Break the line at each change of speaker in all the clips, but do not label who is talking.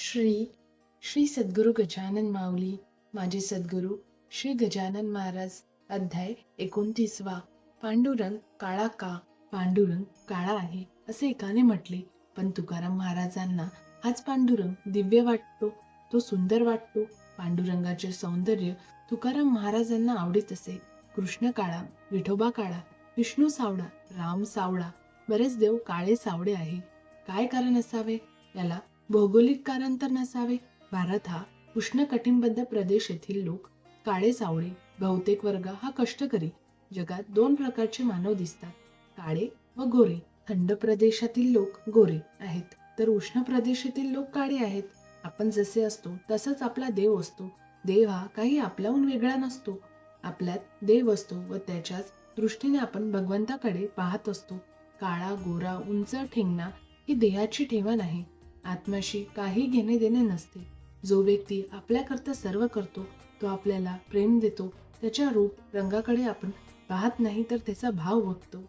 श्री श्री सद्गुरू गजानन माऊली माझे सद्गुरू श्री गजानन महाराज अध्याय एकोणतीसवा. पांडुरंग काळा का? पांडुरंग काळा आहे असे एकाने म्हटले. पण तुकाराम महाराजांना आज पांडुरंग दिव्य वाटतो तो सुंदर वाटतो. पांडुरंगाचे सौंदर्य तुकाराम महाराजांना आवडीत असे. कृष्ण काळा विठोबा काळा विष्णू सावळा राम सावळा बरेच देव काळे सावळे आहे. काय कारण असावे? याला भौगोलिक कारण तर नसावे. भारत हा उष्ण कटिंबद्ध प्रदेश येथील लोक काळे सावळे बहुतेक वर्ग हा कष्टकरी. जगात दोन प्रकारचे मानव दिसतात. काळे व गोरे. थंड प्रदेशातील लोक गोरे आहेत. तर उष्ण प्रदेशातील लोक काळे आहेत. आपण जसे असतो तसंच आपला देव असतो. देव हा काही आपल्याहून वेगळा नसतो. आपल्यात देव असतो व त्याच्याच दृष्टीने आपण भगवंताकडे पाहत असतो. काळा गोरा उंच ठेंगणा ही देहाची ठेवण आहे आत्म्याशी काही घेणे देणे नसते. जो व्यक्ती आपल्याकरता सर्व करतो तो आपल्याला प्रेम देतो त्याच्या रूप रंगाकडे आपण पाहत नाही तर त्याचा भाव बघतो.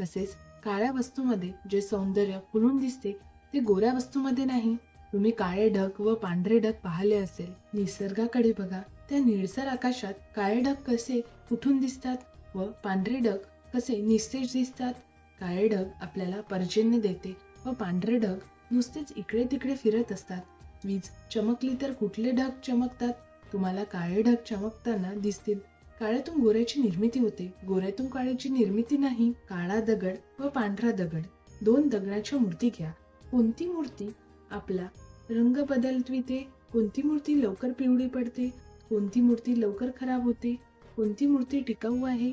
तसेच काळ्या वस्तूमध्ये जे सौंदर्य फुलून दिसते ते गोऱ्या वस्तूमध्ये नाही. तुम्ही काळे ढग व पांढरे ढग पाहिले असेल निसर्गाकडे बघा. त्या निळसर आकाशात काळे ढग कसे उठून दिसतात व पांढरे ढग कसे निस्तेज दिसतात. काळे ढग आपल्याला पर्जन्य देते व पांढरे ढग नुसतेच इकडे तिकडे फिरत असतात. वीज चमकली तर कुठले ढग चमकतात? तुम्हाला काळे ढग चमकताना दिसतील. काळ्यातून गोऱ्याची निर्मिती होते. गोऱ्यातून काळ्याची निर्मिती नाही. काळा दगड व पांढरा दगड. दोन दगडाच्या मूर्ती घ्या. कोणती मूर्ती? आपला रंग बदलविते. कोणती मूर्ती लवकर पिवळी पडते? कोणती मूर्ती लवकर खराब होते? कोणती मूर्ती टिकाऊ आहे?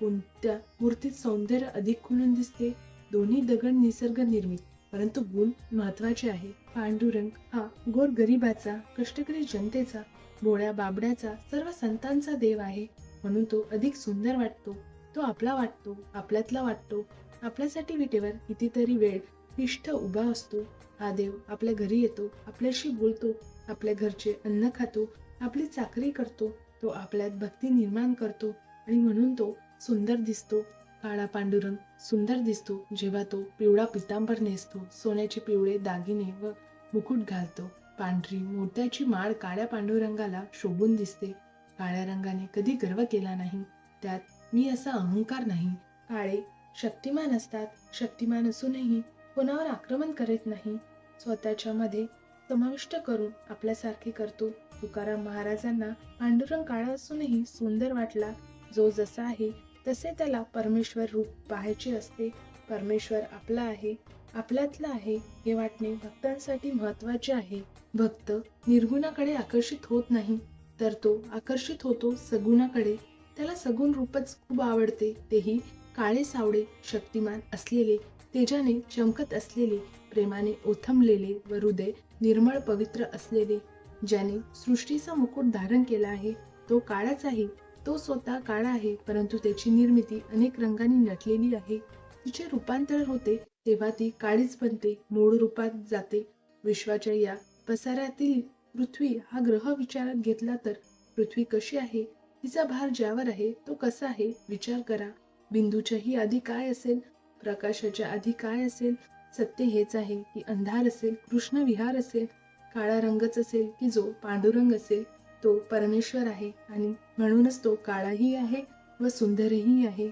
कोणत्या मूर्तीत सौंदर्य अधिक खुलून दिसते? दोन्ही दगड निसर्ग निर्मित. परंतु गुण महत्त्वाचे आहे. पांडुरंग हा गोर गरिबाचा कष्टकरी जनतेचा भोळ्या बाबड्याचा सर्व संतांचा देव आहे. म्हणून तो अधिक सुंदर वाटतो. तो आपला वाटतो आपल्यातला वाटतो. आपल्यासाठी विटेवर कितीतरी वेळ निष्ठ उभा असतो. हा देव आपल्या घरी येतो आपल्याशी बोलतो आपल्या घरचे अन्न खातो आपली चाकरी करतो तो आपल्यात भक्ती निर्माण करतो आणि म्हणून तो सुंदर दिसतो. काळा पांडुरंग सुंदर दिसतो जेव्हा तो पिवळा पितांबर नेसतो. सोन्याचे पिवळे दागिने व मुकुट घालतो. पांढरी मोत्याची माळ काळ्या पांडुरंगाला शोभून दिसते. काळ्या रंगाने कधी गर्व केला नाही. त्यात मी असा अहंकार नाही. काळे शक्तिमान असतात. शक्तिमान असूनही कोणावर आक्रमण करीत नाही. स्वतःच्या मध्ये समाविष्ट करून आपल्यासारखे करतो. तुकाराम महाराजांना पांडुरंग काळा असूनही सुंदर वाटला. जो जसा आहे तसे त्याला परमेश्वर रूप पाहायचे असते. परमेश्वर आपला आहे आपल्यातला आहे हे वाटणे भक्तांसाठी महत्त्वाचे आहे. भक्त निर्गुणाकडे आकर्षित होत नाही तर तो आकर्षित होतो सगुणाकडे. त्याला सगुण रूपच खूप आवडते तेही काळे सावळे शक्तिमान असलेले तेजाने चमकत असलेले प्रेमाने ओथंबलेले व हृदय निर्मळ पवित्र असलेले. ज्याने सृष्टीचा मुकुट धारण केला आहे तो काळाच आहे तो स्वतः काळा आहे परंतु त्याची निर्मिती अनेक रंगांनी नटलेली आहे. तिचे रूपांतर होते तेव्हा ती काळीच बनते मूळ रूपात जाते. विश्वाच्या या पसाऱ्यातील पृथ्वी हा ग्रह विचारात घेतला तर पृथ्वी कशी आहे? तिचा भार ज्यावर आहे तो कसा आहे? विचार करा. बिंदूच्याही आधी काय असेल? प्रकाशाच्या आधी काय असेल? सत्य हेच आहे की अंधार असेल कृष्ण विहार असेल काळा रंगच असेल की जो पांडुरंग असेल? तो परमेश्वर आहे आणि म्हणूनच तो काळाही आहे व सुंदरही आहे.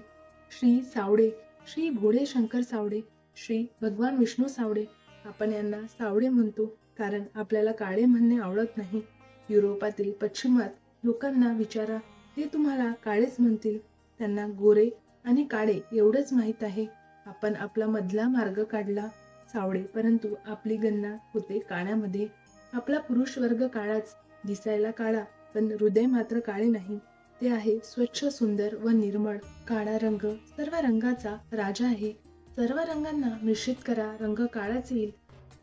श्री सावडे श्री भोळे शंकर सावडे श्री भगवान विष्णू सावडे आपण यांना सावडे म्हणतो कारण आपल्याला काळे म्हणणे आवडत नाही. युरोपातील पश्चिमात लोकांना विचारा ते तुम्हाला काळेच म्हणतील. त्यांना गोरे आणि काळे एवढंच माहीत आहे. आपण आपला मधला मार्ग काढला सावडे परंतु आपली गणना होते काळ्यामध्ये आपला पुरुष वर्ग काळाच दिसायला काळा पण हृदय मात्र काळे नाही. ते आहे स्वच्छ सुंदर व निर्मळ काळा रंग. सर्व रंगाचा राजा आहे. सर्व रंगांना मिश्रित करा रंग काळाच येईल.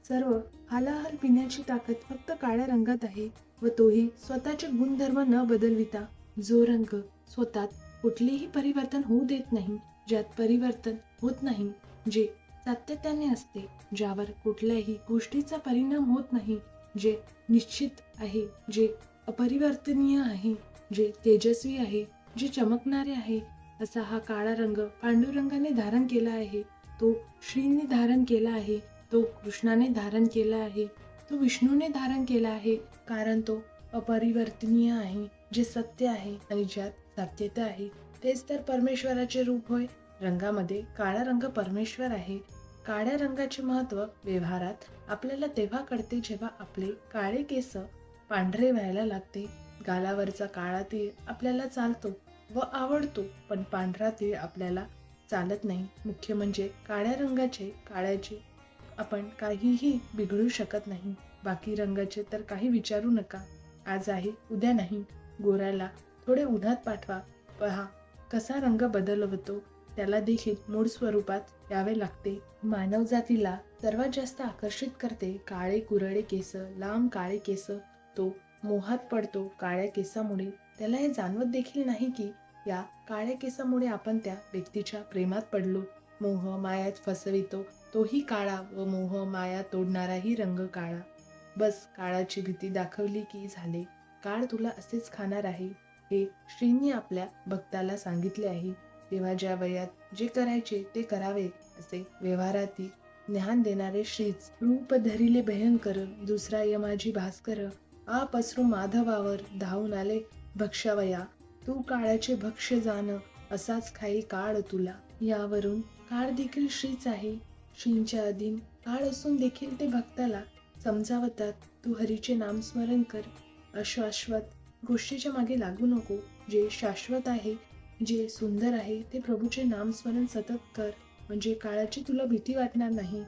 सर्व हालाहल पिण्याची ताकद फक्त काळ्या रंगात आहे व तोही स्वतःचे गुणधर्म न बदलविता. जो रंग स्वतःत कुठलेही परिवर्तन होऊ देत नाही ज्यात परिवर्तन होत नाही जे सातत्याने असते ज्यावर कुठल्याही गोष्टीचा परिणाम होत नाही जे निश्चित आहे जे अपरिवर्तनीय आहे जे तेजस्वी आहे जे चमकणारे आहे असा हा काळा रंग पांडुरंगाने धारण केला आहे. तो श्रीने धारण केला आहे तो कृष्णाने धारण केला आहे तो विष्णूने धारण केला आहे कारण तो अपरिवर्तनीय आहे जे सत्य आहे आणि ज्यात सत्यता आहे. तेच तर परमेश्वराचे रूप होय. रंगामध्ये काळा रंग परमेश्वर आहे. काळ्या रंगाचे महत्त्व व्यवहारात आपल्याला तेव्हा कळते जेव्हा आपले काळे केस पांढरे व्हायला लागते. गालावरचा काळा तीळ आपल्याला चालतो व आवडतो पण पांढरा तीळ आपल्याला चालत नाही. मुख्य म्हणजे काळ्या रंगाचे काळ्याचे आपण काहीही बिघडू शकत नाही. बाकी रंगाचे तर काही विचारू नका. आज आहे उद्या नाही. गोऱ्याला थोडे उन्हात पाठवा. पहा कसा रंग बदलवतो. त्याला देखील मूळ स्वरूपात यावे लागते. मानव जातीला सर्वात जास्त आकर्षित करते काळे कुरळे केस लांब काळे केस. तो मोहात पडतो काळ्या केसामुळे. त्याला हे जाणवत देखील नाही की या काळ्या केसामुळे आपण त्या व्यक्तीच्या प्रेमात पडलो. मोह मायात फसवितो तोही काळा व मोह माया तोडणाराही रंग काळा. बस काळाची भीती दाखवली की झाले. काळ तुला असेच खाणार आहे. हे श्रींनी आपल्या भक्ताला सांगितले आहे. तेव्हा ज्या वयात जे करायचे ते करावे असे व्यवहारातील ज्ञान देणारे श्रीच रूप धरिले भयंकर दुसरा यमाजी भास्कर आ पसरू माधवावर धावून आले भक्षावया तू काळाचे भक्ष्य जाण असाच खाई काळ तुला. यावरून काळ देखील श्रीच आहे. श्रींच्या अधीन काळ असून देखील ते भक्ताला समजावतात. तू हरीचे नामस्मरण कर. अशाश्वत गोष्टीच्या मागे लागू नको. जे शाश्वत आहे जे सुंदर आहे ते प्रभूचे नामस्मरण सतत कर म्हणजे काळाची तुला भीती वाटणार नाही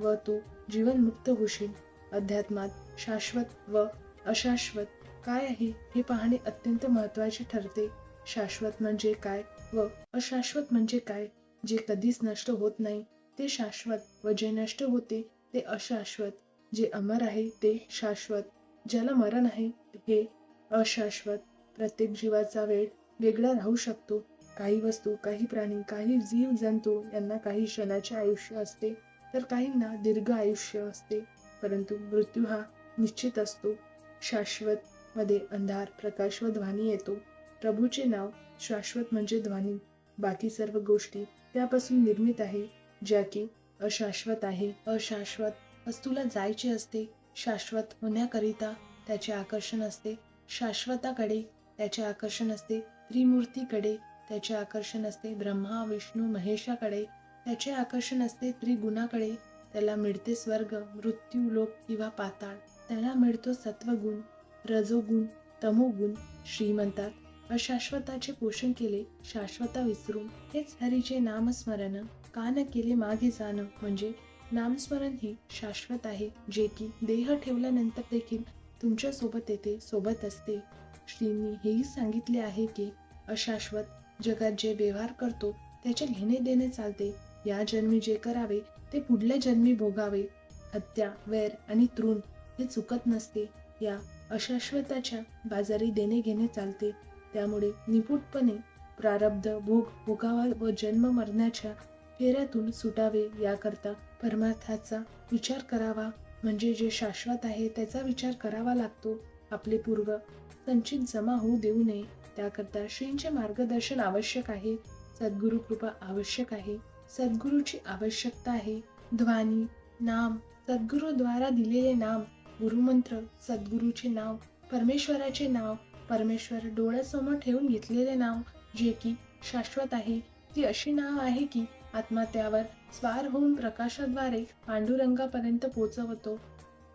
व तू जीवनमुक्त होशील. अध्यात्मात शाश्वत व अशाश्वत काय आहे हे पाहणे अत्यंत महत्त्वाचे ठरते. शाश्वत म्हणजे काय व अशाश्वत म्हणजे काय? जे कधीच नष्ट होत नाही ते शाश्वत व जे नष्ट होते ते अशाश्वत. जे अमर आहे ते शाश्वत. ज्याला मरण आहे हे अशाश्वत. प्रत्येक जीवाचा वेळ वेगळा राहू शकतो. काही वस्तू काही प्राणी काही जीव जंतू यांना काही क्षणाचे आयुष्य असते तर काहींना दीर्घ आयुष्य असते. परंतु मृत्यू हा निश्चित असतो. शाश्वत मध्ये अंधार प्रकाश व ध्वनी येतो. प्रभूचे नाव शाश्वत म्हणजे ध्वनी. बाकी सर्व गोष्टी त्यापासून निर्मित आहे ज्या की अशाश्वत आहे. अशाश्वत वस्तूला जायचे असते. शाश्वत होण्याकरिता त्याचे आकर्षण असते. शाश्वताकडे त्याचे आकर्षण असते त्रिमूर्तीकडे त्याचे आकर्षण असते ब्रह्मा विष्णू महेशाकडे त्याचे आकर्षण असते त्रिगुणाकडे त्याला मिळते स्वर्ग मृत्यू लोक किंवा पाताळ. त्याला मिळतो सत्वगुण रजोगुण तमोगुण श्रीमंतात. अशाश्वताचे पोषण केले शाश्वता विसरून. हेच हरीचे नामस्मरण कान केले मागे जाणं. म्हणजे नामस्मरण हे शाश्वत आहे जे की देह ठेवल्यानंतर देखील तुमच्यासोबत येते सोबत असते. श्रींनी हेही सांगितले आहे की अशाश्वत जगात जे व्यवहार करतो त्याचे घेणे देणे चालते. या जन्मी जे करावे ते पुढल्या जन्मी भोगावे. हत्या वैर आणि तृण हे चुकत नसते. या अशाश्वताच्या बाजारी देणे घेणे चालते. त्यामुळे निपुटपणे प्रारब्ध भोग भोगावा व जन्म मरण्याच्या फेऱ्यातून सुटावे याकरता परमार्थाचा विचार करावा. म्हणजे जे शाश्वत आहे त्याचा विचार करावा लागतो. आपले पूर्व संचित जमा होऊ देऊ नये. त्याकरता श्रींचे मार्गदर्शन आवश्यक आहे. सद्गुरु कृपा आवश्यक आहे. सद्गुरूची आवश्यकता आहे. ध्वनी नाम सद्गुरूद्वारा दिलेले नाम गुरुमंत्र सद्गुरूचे नाव परमेश्वराचे नाव परमेश्वर डोळ्यासमोर ठेवून घेतलेले नाव जे की शाश्वत आहे. ती अशी नाव आहे की आत्मा त्यावर स्वार होऊन प्रकाशाद्वारे पांडुरंगापर्यंत पोचवतो.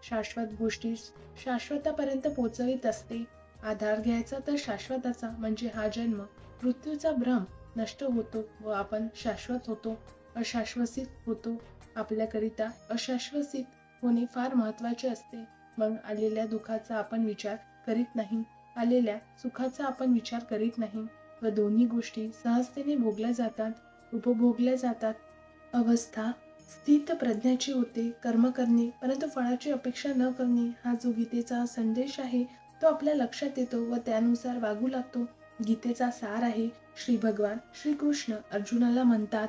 शाश्वत गोष्टी शाश्वतापर्यंत पोचवित असते. आधार घ्यायचा तर शाश्वताचा म्हणजे हा जन्म. मृत्यूचा भ्रम नष्ट होतो व आपण शाश्वत होतो अशाश्वसित होतो. आपल्याकरिता अशाश्वसित होणे फार महत्त्वाचे असते. मग आलेल्या दुःखाचा आपण विचार करीत नाही. आलेल्या सुखाचा आपण विचार करीत नाही. व दोन्ही गोष्टी सहजतेने भोगल्या जातात उपभोगल्या जातात. अवस्था स्थित प्रज्ञाची होते कर्म करणे परंतु फळाची अपेक्षा न करणे हा जो गीतेचा संदेश आहे तो आपल्या लक्षात येतो व त्यानुसार वागू लागतो. गीतेचा सार आहे श्री भगवान श्रीकृष्ण अर्जुनाला म्हणतात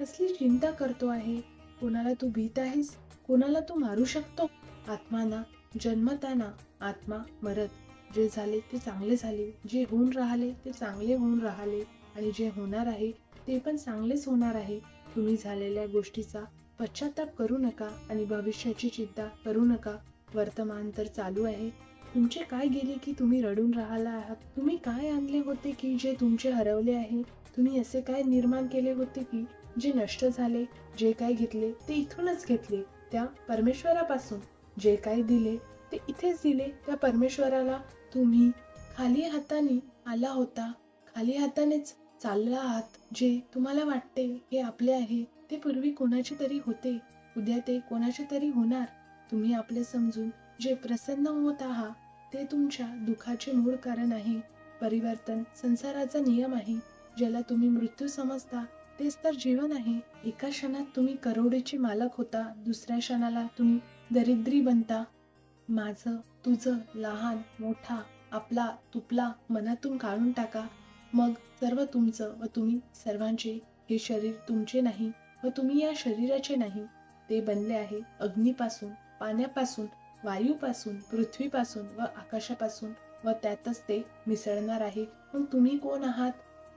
कसली चिंता करतो आहे? कोणाला तू भीत आहेस? कोणाला तू मारू शकतो? आत्माना जन्मताना आत्मा मरत. जे झाले ते चांगले झाले. जे होऊन राहिले ते चांगले होऊन राहिले. आणि जे होणार आहे ते पण चांगलेच होणार आहे. तुम्ही झालेल्या गोष्टीचा पश्चाताप करू नका आणि भविष्याची चिंता करू नका. वर्तमान तर चालू आहे. तुमचे काय गेले की तुम्ही रडून राहिला आहात? तुम्ही काय आणले होते की जे तुमचे हरवले आहे? तुम्ही असे काय निर्माण केले होते की जे नष्ट झाले? जे काय घेतले ते इथूनच घेतले. त्या परमेश्वरापासून. जे काय दिले ते इथेच दिले. त्या परमेश्वराला तुम्ही खाली हाताने आला होता. खाली हातानेच चालला आहात. जे तुम्हाला वाटते हे आपले आहे ते पूर्वी कोणाचे तरी होते. उद्या ते कोणाचे तरी होणार. तुम्ही आपले समजून जे प्रसन्न होत आहात ते तुमच्या दुःखाचे मूळ कारण आहे. परिवर्तन संसाराचा नियम आहे. ज्याला तुम्ही मृत्यू समजता तेच तर जीवन आहे. एका क्षणात तुम्ही करोडीचे मालक होता दुसऱ्या क्षणाला तुम्ही दरिद्री बनता. माझं तुझं लहान मोठा आपला तुपला मनातून काढून टाका. मग सर्व तुमचं व तुम्ही सर्वांचे हे शरीर तुमचे नाही. व तुम्ही या शरीराचे नाही ते बनले आहे अग्नीपासून पाण्यापासून वायूपासून पृथ्वीपासून व आकाशापासून व त्यातच ते मिसळणार आहे. मग तुम्ही कोण आहात?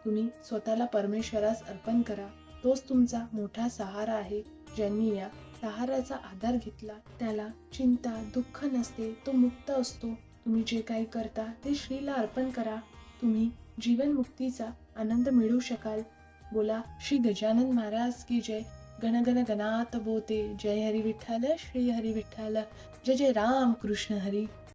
तुम्ही स्वतःला परमेश्वरास अर्पण करा. तोच तुमचा मोठा सहारा आहे ज्यांनी या सहाराचा आधार घेतला. त्याला चिंता दुःख नसते तो मुक्त असतो. तुम्ही जे काही करता ते श्रीला अर्पण करा. तुम्ही जीवनमुक्तीचा आनंद मिळवू शकाल. बोला श्री गजानन महाराज की जय. गण गण गणात बोते जय हरी विठ्ठल श्री हरी विठ्ठल जय जय राम कृष्ण हरी.